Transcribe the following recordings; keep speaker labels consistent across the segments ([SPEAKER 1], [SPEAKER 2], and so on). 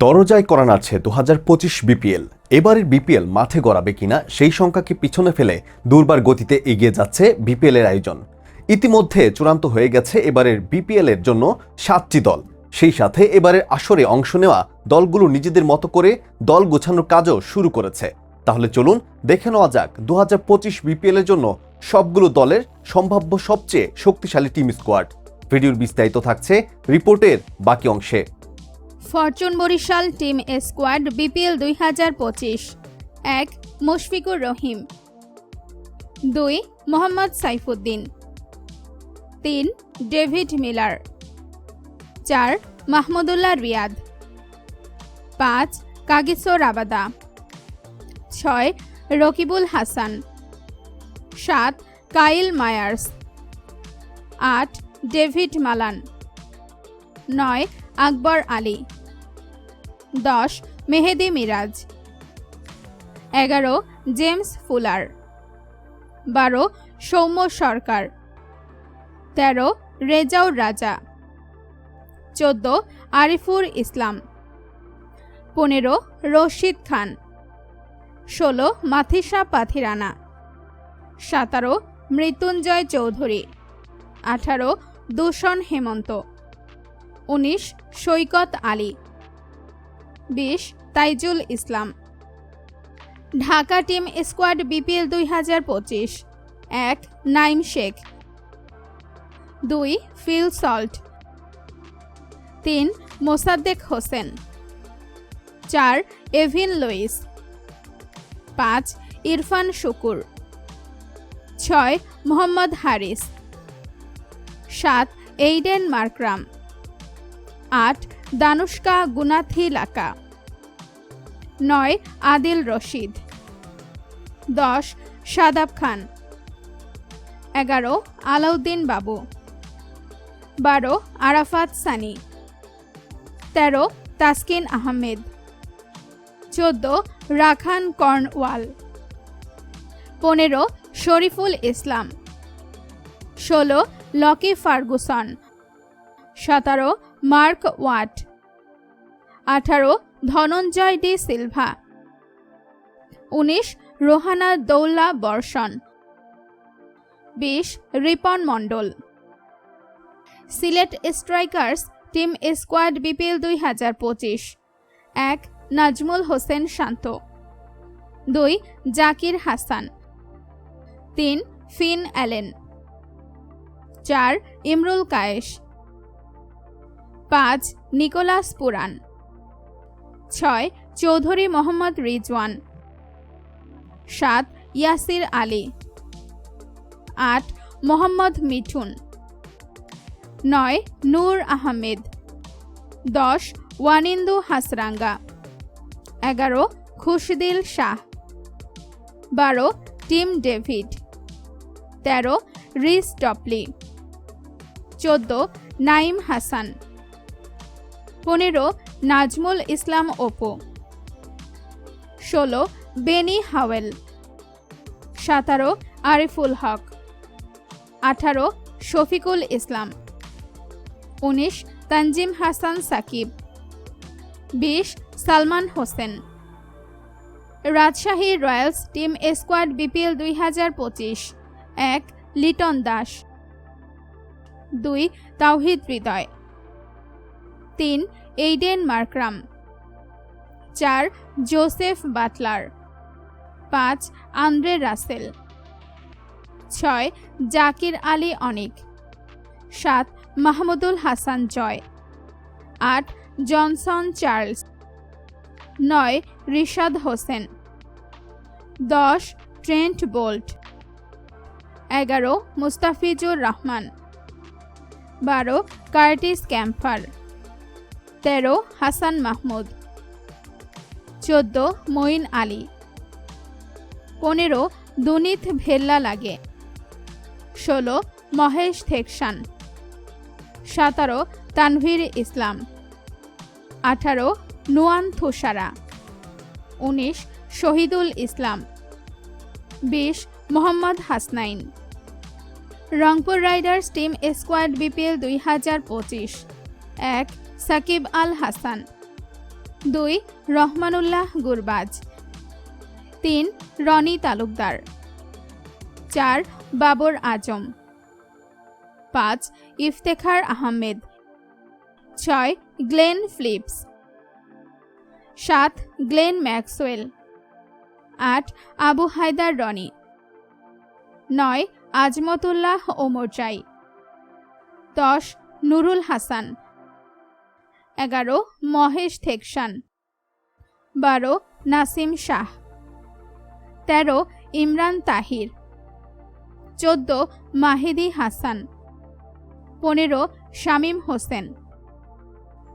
[SPEAKER 1] দরজায় করা নাড়ছে দু হাজার পঁচিশ বিপিএল। এবারের বিপিএল মাঠে গড়াবে কিনা সেই সংখ্যাকে পিছনে ফেলে দুর্বার গতিতে এগিয়ে যাচ্ছে বিপিএল এর আয়োজন। ইতিমধ্যে চূড়ান্ত হয়ে গেছে এবারের বিপিএল এর জন্য সাতটি দল। সেই সাথে এবারের আসরে অংশ নেওয়া দলগুলো নিজেদের মতো করে দল গোছানোর কাজও শুরু করেছে। তাহলে চলুন দেখে নেওয়া যাক দু হাজার পঁচিশ বিপিএল এর জন্য সবগুলো দলের সম্ভাব্য সবচেয়ে শক্তিশালী টিম স্কোয়াড। ভিডিওর বিস্তারিত থাকছে রিপোর্টের বাকি অংশে।
[SPEAKER 2] Fortune Barishal team squad BPL দুই হাজার পঁচিশ। এক, মুশফিকুর রহিম। দুই, মোহাম্মদ সাইফুদ্দিন। তিন, ডেভিড মিলার। চার, মাহমুদুল্লাহ রিয়াদ। পাঁচ কাগিসো রাবাদা ছয়, রকিবুল হাসান। সাত, কাইল মায়ার্স। আট, ডেভিড মালান। নয় আকবর আলী। দশ, মেহেদি মিরাজ। এগারো, জেমস ফুলার। বারো, সৌম্য সরকার। তেরো, রেজাউর রাজা। চোদ্দ আরিফুর ইসলাম। পনেরো, রশিদ খান। ষোলো, মাথিসা পাথিরানা। সতেরো, মৃত্যুঞ্জয় চৌধুরী। আঠারো, দূষণ হেমন্ত। উনিশ, সৈকত আলী। বিশ, Taijul Islam. Dhaka team squad BPL দুই হাজার পঁচিশ। এক, নাইম শেখ। দুই, ফিল সল্ট। তিন, মোসাদ্দেক হোসেন। চার, এভিন লুইস। পাঁচ, ইরফান শুকুর। ছয়, মোহাম্মদ হারিস। সাত, এইডেন মার্করাম। আট, দানুষ্কা গুনাথি লাকা নয়, আদিল রশিদ। দশ শাদাব খান। এগারো, আলাউদ্দিন বাবু। বারো, আরাফাত সানি। তেরো, তাসকিন আহমেদ। চোদ্দ, রাখান কর্নওয়াল। পনেরো, শরীফুল ইসলাম। ষোলো, লকি ফার্গুসন। সতেরো মার্ক ওয়াট। আঠারো, ধনঞ্জয় ডি সিলভা। উনিশ, রোহানা দৌলা বর্ষণ। বিশ, Ripon Mondol. Sylhet Strikers, team squad BPL দুই হাজার পঁচিশ। এক, নাজমুল হোসেন শান্ত। দুই, জাকির হাসান। তিন, ফিন অ্যালেন। চার, ইমরুল কায়েশ পাঁচ, নিকোলাস পুরান ছয়, চৌধুরী মোহাম্মদ রিজওয়ান। সাত, ইয়াসির আলী। আট, মোহাম্মদ মিঠুন। নয়, নূর আহমেদ। দশ, ওয়ানিন্দু হাসরাঙ্গা। এগারো, খুশদিল শাহ। বারো, টিম ডেভিড। তেরো, রিস টপলি। চোদ্দ, নাইম হাসান। পনেরো, নাজমুল ইসলাম ওপো ষোলো, বেনি হাওয়েল। সতেরো, আরিফুল হক। আঠারো, শফিকুল ইসলাম। উনিশ, তানজিম হাসান সাকিব। বিশ, Salman Hossain. Rajshahi Royals team squad BPL দুই হাজার পঁচিশ। এক, লিটন দাস। দুই, তাওহিদ হৃদয়। তিন, এইডেন মার্করাম। চার, জোসেফ বাটলার। পাঁচ, আন্দ্রে রাসেল। ছয়, জাকির আলী অনিক। সাত, মাহমুদুল হাসান জয়। আট, জনসন চার্লস। নয়, রিশাদ হোসেন। দশ, ট্রেন্ট বোল্ট। এগারো, মুস্তাফিজুর রহমান। বারো, কার্টিস ক্যাম্পার। তেরো, হাসান মাহমুদ। চোদ্দ, মঈন আলী। পনেরো, দুনিত ভেল্লা লাগে। ষোলো, মহেশ থেকসান। সতেরো, তানভীর ইসলাম। আঠারো, নুয়ান থুসারা। উনিশ, শহীদুল ইসলাম। বিশ, Mohammad Hasnain. Rangpur Riders team squad BPL দুই হাজার পঁচিশ। এক সাকিব আল হাসান। দুই, রহমানুল্লাহ গুরবাজ। তিন, রনি তালুকদার। চার, বাবর আজম। পাঁচ, ইফতেখার আহমেদ। ছয়, গ্লেন ফ্লিপস। সাত, গ্লেন ম্যাক্সওয়েল। আট, আবু হায়দার রনি। নয়, আজমতুল্লাহ ওমরচাই দশ, নুরুল হাসান। এগারো, মহেশ থেকসান। বারো, নাসিম শাহ। তেরো, ইমরান তাহির। চোদ্দ, মাহিদি হাসান। পনেরো, শামীম হোসেন।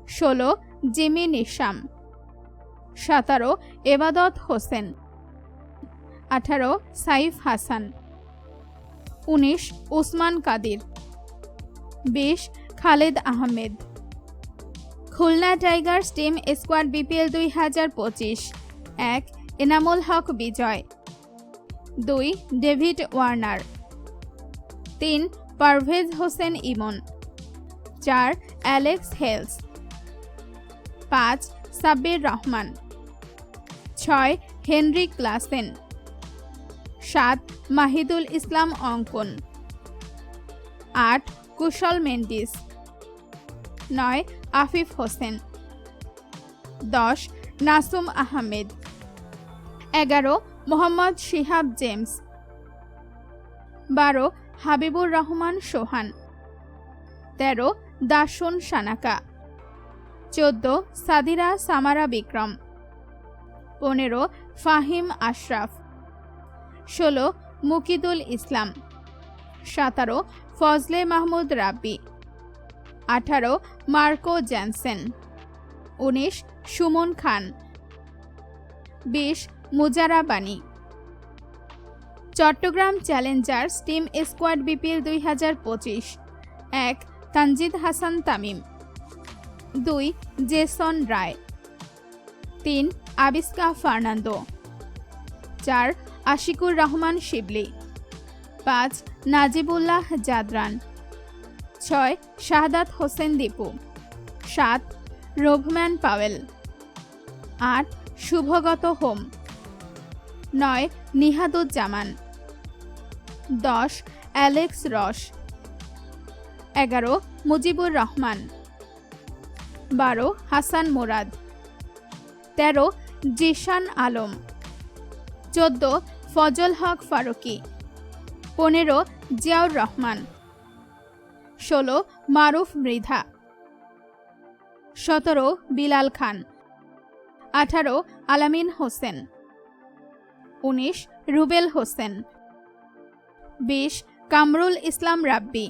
[SPEAKER 2] ষোলো, জিমি নিশাম। সতেরো, এবাদত হোসেন। আঠারো, সাইফ হাসান। উনিশ, উসমান কাদির। বিশ, Khaled Ahmed. Khulna Tigers team squad BPL দুই হাজার পঁচিশ। এক, এনামুল হক বিজয়। দুই, ডেভিড ওয়ার্নার। তিন, পারভেজ হোসেন ইমন। চার, অ্যালেক্স হেলস। পাঁচ, সাব্বির রহমান। ছয়, হেনরি ক্লাসেন। সাত, মাহিদুল ইসলাম অঙ্কন। আট, কুশল মেন্ডিস। নয় আফিফ হোসেন। দশ, নাসুম আহমেদ। এগারো, মোহাম্মদ শিহাব জেমস। বারো, হাবিবুর রহমান সোহান। তেরো, দাসুন সানাকা। চোদ্দ, সাদিরা সামারা বিক্রম। পনেরো, ফাহিম আশরাফ। ষোলো, মুকিদুল ইসলাম। সতেরো, ফজলে মাহমুদ রাব্বি। আঠারো, মার্কো জ্যানসেন। উনিশ, সুমন খান। বিশ, Muzarabani. Chattogram Challengers team squad BPL দুই হাজার পঁচিশ। এক, তানজিদ হাসান তামিম। দুই, জেসন রায়। তিন, আবিস্কা ফার্নান্দো। চার, আশিকুর রহমান শিবলি। পাঁচ, নাজিবুল্লাহ জাদরান। ছয়, শাহাদাত হোসেন দীপু। সাত, রোভম্যান পাওয়েল। আট, শুভগত হোম। নয়, নিহাদুজ্জামান। দশ, অ্যালেক্স রস। এগারো, মুজিবুর রহমান। বারো, হাসান মোরাদ। তেরো, জিশান আলম। চোদ্দ, ফজল হক ফারুকি। পনেরো, জিয়াউর রহমান। ষোলো মারুফ মৃধা। সতেরো বিলাল খান। আঠারো আলামিন হোসেন। উনিশ রুবেল হোসেন। বিশ কামরুল ইসলাম রাব্বি।